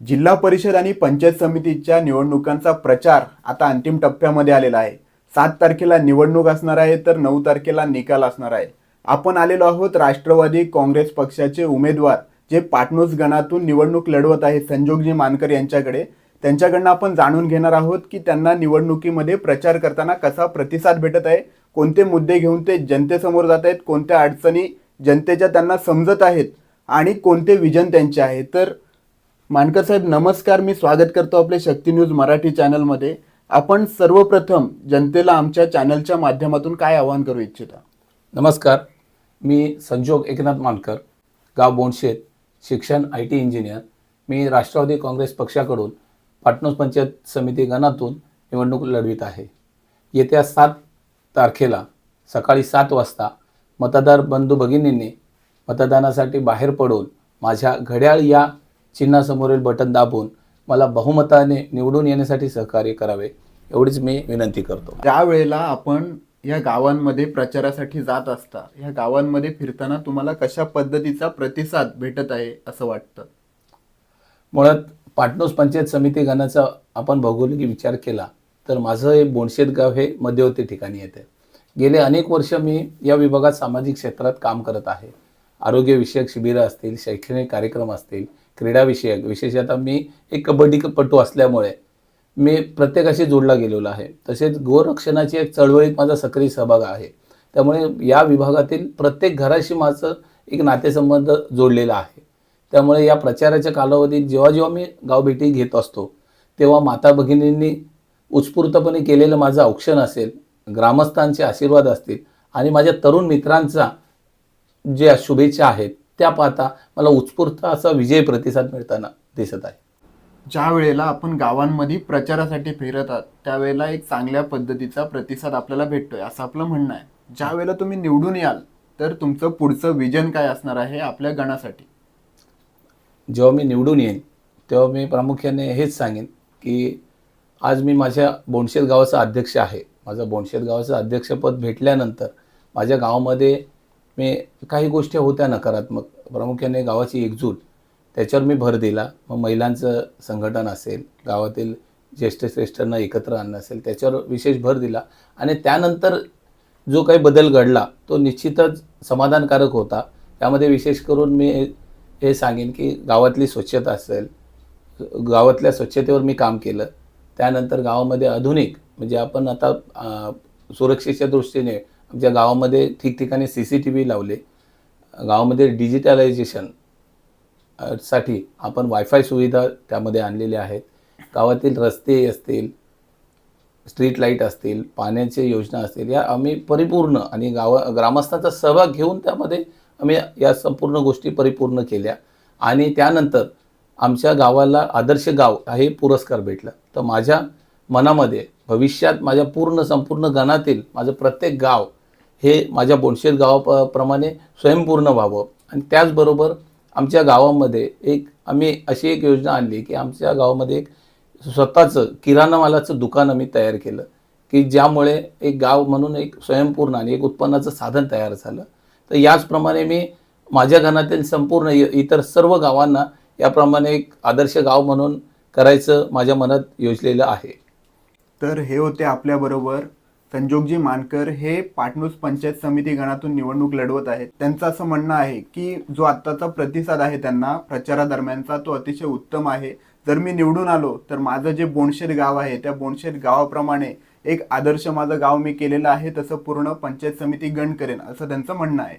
जिल्हा परिषद आणि पंचायत समितीच्या निवडणुकांचा प्रचार आता अंतिम टप्प्यामध्ये आलेला आहे. सात तारखेला निवडणूक असणार आहे तर नऊ तारखेला निकाल असणार आहे. आपण आलेलो आहोत राष्ट्रवादी काँग्रेस पक्षाचे उमेदवार जे पाटणूस गणातून निवडणूक लढवत आहेत संजोगजी मानकर यांच्याकडे. त्यांच्याकडनं आपण जाणून घेणार आहोत की त्यांना निवडणुकीमध्ये प्रचार करताना कसा प्रतिसाद भेटत आहे कोणते मुद्दे घेऊन ते जनतेसमोर जात आहेत कोणत्या अडचणी जनतेच्या त्यांना समजत आहेत आणि कोणते विजन त्यांचे आहे. तर मानकर साहेब नमस्कार. मी स्वागत करतो आपले शक्ती न्यूज मराठी चॅनलमध्ये. आपण सर्वप्रथम जनतेला आमच्या चॅनलच्या माध्यमातून काय आवाहन करू इच्छिता? नमस्कार. मी संजोग एकनाथ मानकर गाव बोंडशेत शिक्षण आय टी इंजिनियर. मी राष्ट्रवादी काँग्रेस पक्षाकडून पाटणूस पंचायत समिती गणातून निवडणूक लढवित आहे. येत्या सात तारखेला सकाळी सात वाजता मतदार बंधू भगिनींनी मतदानासाठी बाहेर पडून माझ्या घड्याळ या चिन्हासमोरील बटन दाबून मला बहुमताने निवडून येण्यासाठी सहकार्य करावे एवढीच मी विनंती करतो. ज्या वेळेला आपण या गावांमध्ये प्रचारासाठी जात असता या गावांमध्ये फिरताना तुम्हाला कशा पद्धतीचा प्रतिसाद भेटत आहे असं वाटतं? मुळात पाटणूस पंचायत समिती गणाचा आपण भौगोलिक विचार केला तर माझं हे बोंडशेत गाव हे मध्यवर्ती ठिकाणी येते. गेले अनेक वर्ष मी या विभागात सामाजिक क्षेत्रात काम करत आहे. आरोग्यविषयक शिबिरं असतील शैक्षणिक कार्यक्रम असतील क्रीडाविषयक विशेषतः मी एक कबड्डीपटू असल्यामुळे मी प्रत्येकाशी जोडला गेलेलो आहे. तसेच गोरक्षणाची एक चळवळीत माझा सक्रिय सहभाग आहे. त्यामुळे या विभागातील प्रत्येक घराशी माझं एक नातेसंबंध जोडलेला आहे. त्यामुळे या प्रचाराच्या कालावधीत जेव्हा जेव्हा मी गावभेटी घेत असतो तेव्हा माता भगिनींनी उत्स्फूर्तपणे केलेलं माझं औक्षण असेल ग्रामस्थांचे आशीर्वाद असतील आणि माझ्या तरुण मित्रांचा जे शुभेच्छा आहेत त्या पाहता मला उत्स्फूर्त असा विजय प्रतिसाद मिळताना दिसत आहे. ज्या वेळेला आपण गावांमध्ये प्रचारासाठी फिरत आहात त्यावेळेला एक चांगल्या पद्धतीचा प्रतिसाद आपल्याला भेटतोय असं आपलं म्हणणं आहे. ज्या वेळेला तुम्ही निवडून याल तर तुमचं पुढचं विजन काय असणार आहे आपल्या गणासाठी? जेव्हा मी निवडून येईन तेव्हा मी प्रामुख्याने हेच सांगेन की आज मी माझ्या बोंडशेत गावाचा अध्यक्ष आहे. माझं बोंडशेत गावाचं अध्यक्षपद भेटल्यानंतर माझ्या गावामध्ये मी काही गोष्टी होत्या नकारात्मक. प्रामुख्याने गावाची एकजूट त्याच्यावर मी भर दिला. मग महिलांचं संघटन असेल गावातील ज्येष्ठ श्रेष्ठांना एकत्र आणणं असेल त्याच्यावर विशेष भर दिला. आणि त्यानंतर जो काही बदल घडला तो निश्चितच समाधानकारक होता. त्यामध्ये विशेष करून मी हे सांगेन की गावातली स्वच्छता असेल गावातल्या स्वच्छतेवर मी काम केलं. त्यानंतर गावामध्ये आधुनिक म्हणजे आपण आता सुरक्षेच्या दृष्टीने आमच्या गावामध्ये ठिकठिकाणी सी सी टी व्ही लावले गावामध्ये डिजिटलायझेशनसाठी आपण वायफाय सुविधा त्यामध्ये आणलेल्या आहेत. गावातील रस्ते असतील स्ट्रीट लाइट असतील पाण्याची योजना असतील या आम्ही परिपूर्ण आणि गावा ग्रामस्थांचा सहभाग घेऊन त्यामध्ये आम्ही या संपूर्ण गोष्टी परिपूर्ण केल्या. आणि त्यानंतर आमच्या गावाला आदर्श गाव हे पुरस्कार भेटला. तर माझ्या मनामध्ये भविष्यात माझ्या पूर्ण संपूर्ण गणातील माझं प्रत्येक गाव हे माझ्या बोनशेत गावाप्रमाणे स्वयंपूर्ण व्हावं. आणि त्याचबरोबर आमच्या गावामध्ये एक आम्ही अशी एक योजना आणली की आमच्या गावामध्ये एक स्वतःचं किराणा मालाचं दुकान आम्ही तयार केलं की ज्यामुळे एक गाव म्हणून एक स्वयंपूर्ण आणि एक उत्पन्नाचं साधन तयार झालं. तर याचप्रमाणे मी माझ्या घरातील संपूर्ण इतर सर्व गावांना याप्रमाणे एक आदर्श गाव म्हणून करायचं माझ्या मनात योजलेलं आहे. तर हे होते आपल्याबरोबर संजोगजी मानकर हे पाटणूस पंचायत समिती गणातून निवडणूक लढवत आहेत. त्यांचं असं म्हणणं आहे की जो आत्ताचा प्रतिसाद आहे त्यांना प्रचारादरम्यानचा तो अतिशय उत्तम आहे. जर मी निवडून आलो तर माझं जे बोणशेत गाव आहे त्या बोणशेत गावाप्रमाणे एक आदर्श माझं गाव मी केलेलं आहे तसं पूर्ण पंचायत समिती गण करेन असं त्यांचं म्हणणं आहे.